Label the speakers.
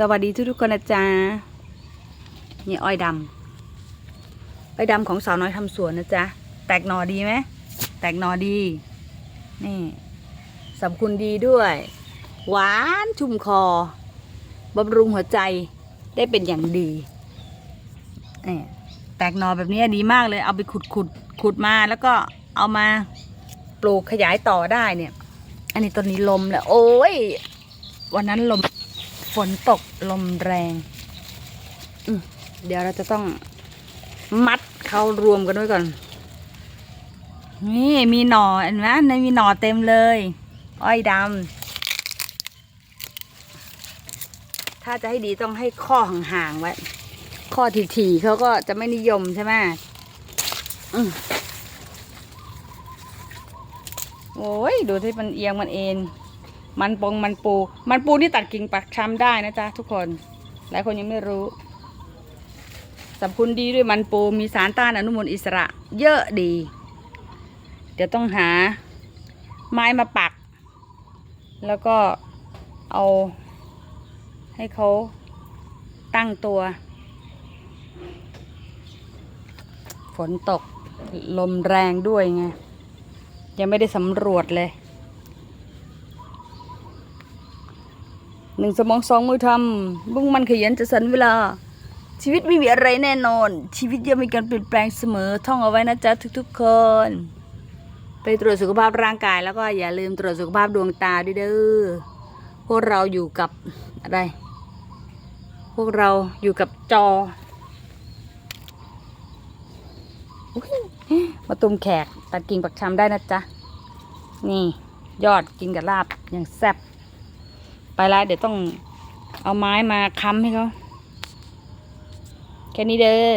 Speaker 1: สวัสดีทุกทุกๆคนนะจ๊ะนี่อ้อยดำอ้อยดำของสาวน้อยทำสวนนะจ๊ะ แตกหนอดีไหม แตกหนอดี นี่สรรพคุณดีด้วย หวานชุ่มคอบำรุงหัวใจได้เป็นอย่างดีนี่แตกหนอแบบนี้ดีมากเลย เอาไปขุดขุดขุดมาแล้วก็เอามาปลูกขยายต่อได้เนี่ย อันนี้ต้นนี้ลมแล้วโอ้ย วันนั้นลม นตกลมแรงเดี๋ยวเราจะต้องมัดเขารวมกันไว้ก่อน นี่มีหน่อเห็นไหมในมีหน่อเต็มเลย อ้อยดำถ้าจะให้ดีต้องให้ข้อห่างๆไว้ข้อถี่ๆเขาก็จะไม่นิยมใช่ไหมอืมโอ้ยดูที่มันเอียงมันเอ็น มันปงมันปู มันปูนี่ตัดกิ่งปักช้ำได้นะจ๊ะทุกคน หลายคนยังไม่รู้สรรพคุณดีด้วยมันปูมีสารต้านอนุมูลอิสระ เยอะดี เดี๋ยวต้องหาไม้มาปัก แล้วก็เอาให้เขาตั้งตัว ฝนตกลมแรงด้วยไง ยังไม่ได้สำรวจเลย หนึ่งสมองสองมือทำบุ้งมันขยันจะสันเวลา ชีวิตไม่มีอะไรแน่นอน ชีวิตย่อมมีการเปลี่ยนแปลงเสมอ ท่องเอาไว้นะจ๊ะทุกๆคน ไปตรวจสุขภาพร่างกายแล้วก็อย่าลืมตรวจสุขภาพดวงตาด้วยเด้อพวกเราอยู่กับอะไรพวกเราอยู่กับจอมาตุมแขกตัดกิ่งปักชำได้นะจ๊ะ นี่ยอดกินกับลาบอย่างแซ่บ ไปแล้วเดี๋ยวต้องเอาไม้มาค้ำให้เขาแค่นี้เด้อ